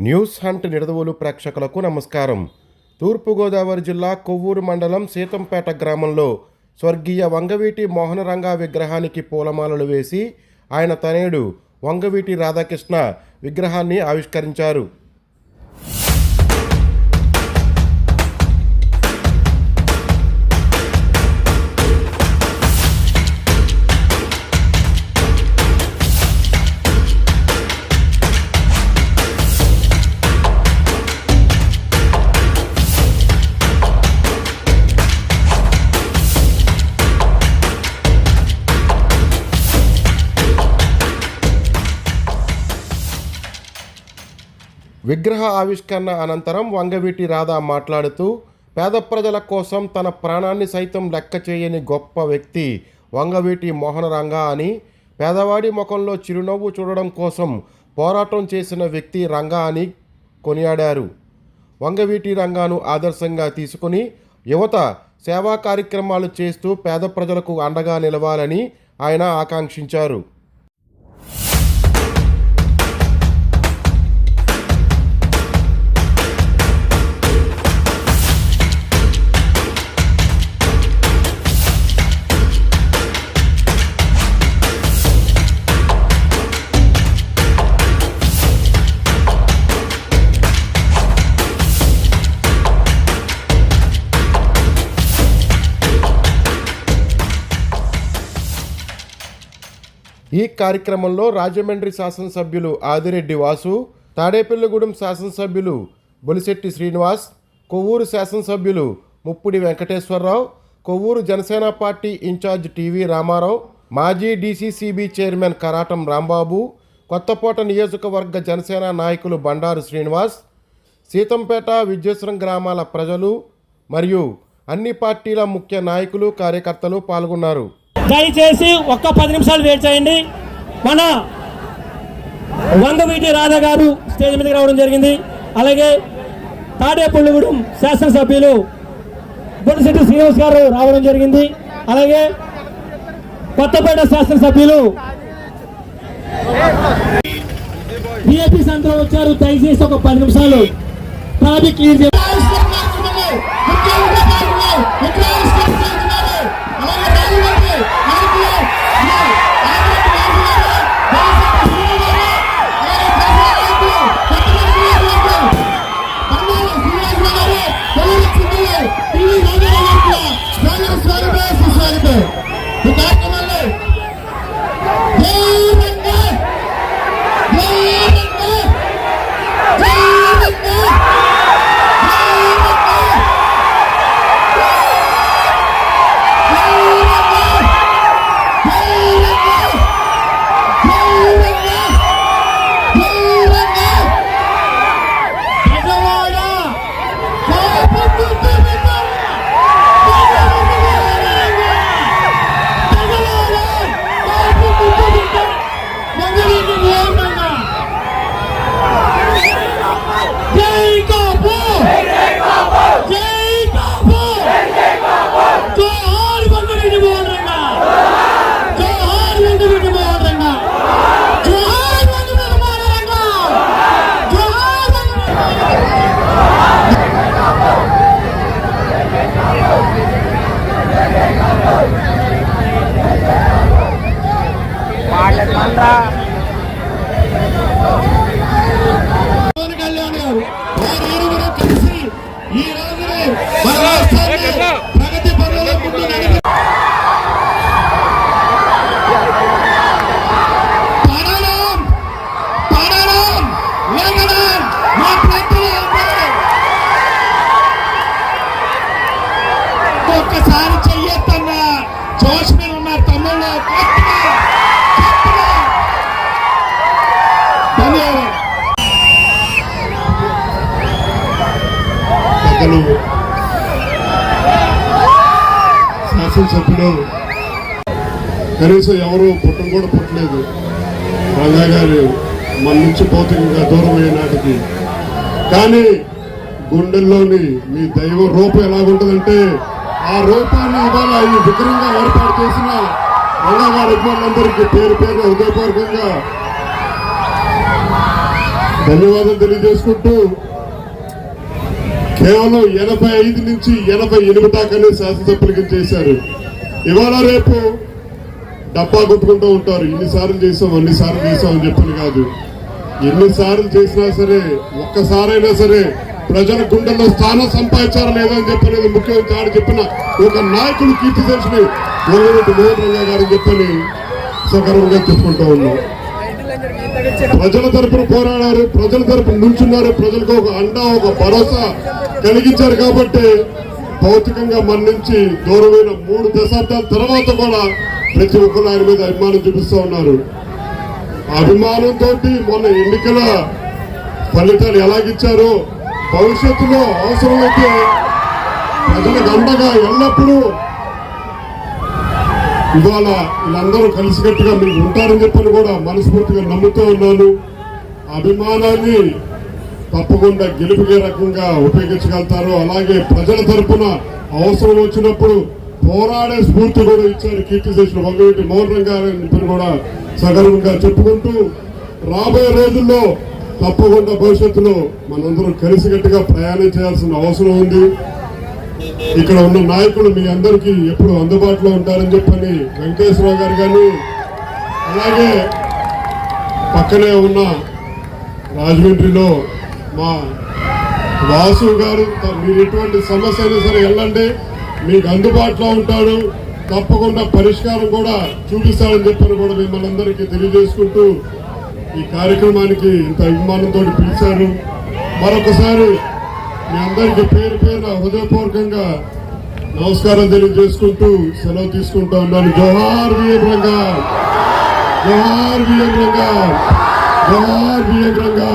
News hunt Nidadavolu ప్రేక్షకులకు నమస్కారం. తూర్పుగోదావరి జిల్లా కొవ్వూరు మండలం సీతంపేట గ్రామంలో స్వర్గీయ వంగవీటి మోహనరంగా విగ్రహానికి పూలమాలలు వేసి ఆయన తనయుడు వంగవీటి రాధాకృష్ణ విగ్రహాన్ని ఆవిష్కరించారు. విగ్రహ ఆవిష్కరణ అనంతరం వంగవీటి రాధా మాట్లాడుతూ పేద ప్రజల కోసం తన ప్రాణాన్ని సైతం లెక్క చేయని గొప్ప వ్యక్తి వంగవీటి మోహనరంగ అని పేదవాడి ముఖంలో చిరునవ్వు చూడడం కోసం పోరాటం చేసిన వ్యక్తి రంగా అని కొనియాడారు. వంగవీటి రంగాను ఆదర్శంగా తీసుకుని యువత సేవా కార్యక్రమాలు చేస్తూ పేద ప్రజలకు అండగా నిలవాలని ఆయన ఆకాంక్షించారు. ఈ కార్యక్రమంలో రాజమండ్రి శాసనసభ్యులు ఆదిరెడ్డి వాసు తాడేపల్లిగూడెం శాసనసభ్యులు బొలిశెట్టి శ్రీనివాస్ కొవ్వూరు శాసనసభ్యులు Muppudi Venkateswararao Kovvur Janasena party incharge TV Ramarao మాజీ డీసీసీబీ చైర్మన్ కరాటం రాంబాబు కొత్తకోట నియోజకవర్గ జనసేన నాయకులు బండారు శ్రీనివాస్ సీతంపేట విద్యేశ్వరం గ్రామాల ప్రజలు మరియు అన్ని పార్టీల ముఖ్య నాయకులు కార్యకర్తలు పాల్గొన్నారు. దయచేసి ఒక్క పది నిమిషాలు వెయిట్ చేయండి. మన వంగవీటి రాధా గారు స్టేజ్ మీదకి రావడం జరిగింది. అలాగే తాడేపల్లిగూడెం శాసనసభ్యులు బొడిశెట్టి శ్రీనివాస్ గారు రావడం జరిగింది. అలాగే కొత్తపేట శాసనసభ్యులు విఐపీస్ అందరూ వచ్చారు. దయచేసి ఒక పది నిమిషాలు ట్రాఫిక్ క్లియర్ చేయాలి ఈ రోజుని మన రాష్ట్రాన్ని ప్రగతి పనుల ముందు ఒక్కసారి చెయ్యొద్దన్నా. జోష్ మీద పెద్దలు శాసనసభ్యులు. కనీసం ఎవరు పుట్టం కూడా పుట్టలేదు. రాజా గారు మన నుంచి భౌతికంగా దూరం అయ్యే నాటికి. కానీ గుండెల్లోని మీ దైవ రూపం ఎలాగుంటుందంటే ఆ రూపాన్ని ఇవాళ ఈ విగ్రహంగా ఏర్పాటు చేసిన రంగా గారి అభిమానులందరికీ పేరు పేరు హృదయపూర్వకంగా ధన్యవాదాలు తెలియజేసుకుంటూ కేవలం ఎనభై ఐదు నుంచి ఎనభై ఎనిమిది దాకానే శాసనసభ్యులకి చేశారు. ఇవాళ రేపు డబ్బా కొట్టుకుంటూ ఉంటారు. ఇన్నిసార్లు చేసాం అన్నిసార్లు చేసాం అని చెప్పని కాదు. ఎన్నిసార్లు చేసినా సరే ఒక్కసారైనా సరే ప్రజల గుండెల్లో స్థానం సంపాదించారా లేదా అని చెప్పనేది ముఖ్యమంత్రి గారు చెప్పిన ఒక నాయకుడు కీర్తి చేసిన ఓలరెడ్డి మోహన్ రంగా గారు చెప్పని సగర్వంగా చెప్పుకుంటూ ఉన్నాం. ప్రజల తరపున పోరాడారు ప్రజల తరపున నుంచున్నారు ప్రజలకు ఒక అండ ఒక భరోసా కలిగించారు కాబట్టి భౌతికంగా మన నుంచి దూరమైన మూడు దశాబ్దాల తర్వాత కూడా ప్రతి ఒక్కరు ఆయన మీద అభిమానం చూపిస్తూ ఉన్నారు. అభిమానంతో మొన్న ఎన్నికల ఫలితాలు ఎలాగిచ్చారో భవిష్యత్తులో అవసరమైతే ప్రజలకు అండగా ఎల్లప్పుడూ ఇవాళ వీళ్ళందరూ కలిసికట్టుగా మీరు ఉంటారని చెప్పని కూడా మనస్ఫూర్తిగా నమ్ముతూ ఉన్నాను. అభిమానాన్ని తప్పకుండా గెలుపుగే రకంగా ఉపయోగించగలుగుతారు అలాగే ప్రజల తరపున అవసరం వచ్చినప్పుడు పోరాడే స్ఫూర్తి కూడా ఇచ్చారు కీర్తి చేసిన వంగవీటి మోహన్ రంగా కూడా సగర్వంగా చెప్పుకుంటూ రాబోయే రోజుల్లో తప్పకుండా భవిష్యత్తులో మనందరం కలిసికట్టుగా ప్రయాణం చేయాల్సిన అవసరం ఉంది. ఇక్కడ ఉన్న నాయకులు మీ అందరికీ ఎప్పుడు అందుబాటులో ఉంటారని చెప్పని వెంకటేశ్వరరావు గారు కానీ అలాగే పక్కనే ఉన్న రాజమండ్రిలో మా వాసు గారు మీరు ఎటువంటి సమస్య అయినా సరే వెళ్ళండి. మీకు అందుబాటులో ఉంటాడు. తప్పకుండా పరిష్కారం కూడా చూపిస్తాడని చెప్పని కూడా మిమ్మల్ని అందరికీ తెలియజేసుకుంటూ ఈ కార్యక్రమానికి ఇంత అభిమానంతో పిలిచారు. మరొకసారి మీ అందరికీ పేరు పేరున హృదయపూర్వకంగా నమస్కారం తెలియజేసుకుంటూ సెలవు తీసుకుంటా ఉన్నాను. జోహార్ విఎం రంగా జోహార్ విఎం రంగా జోహార్ విఎం రంగా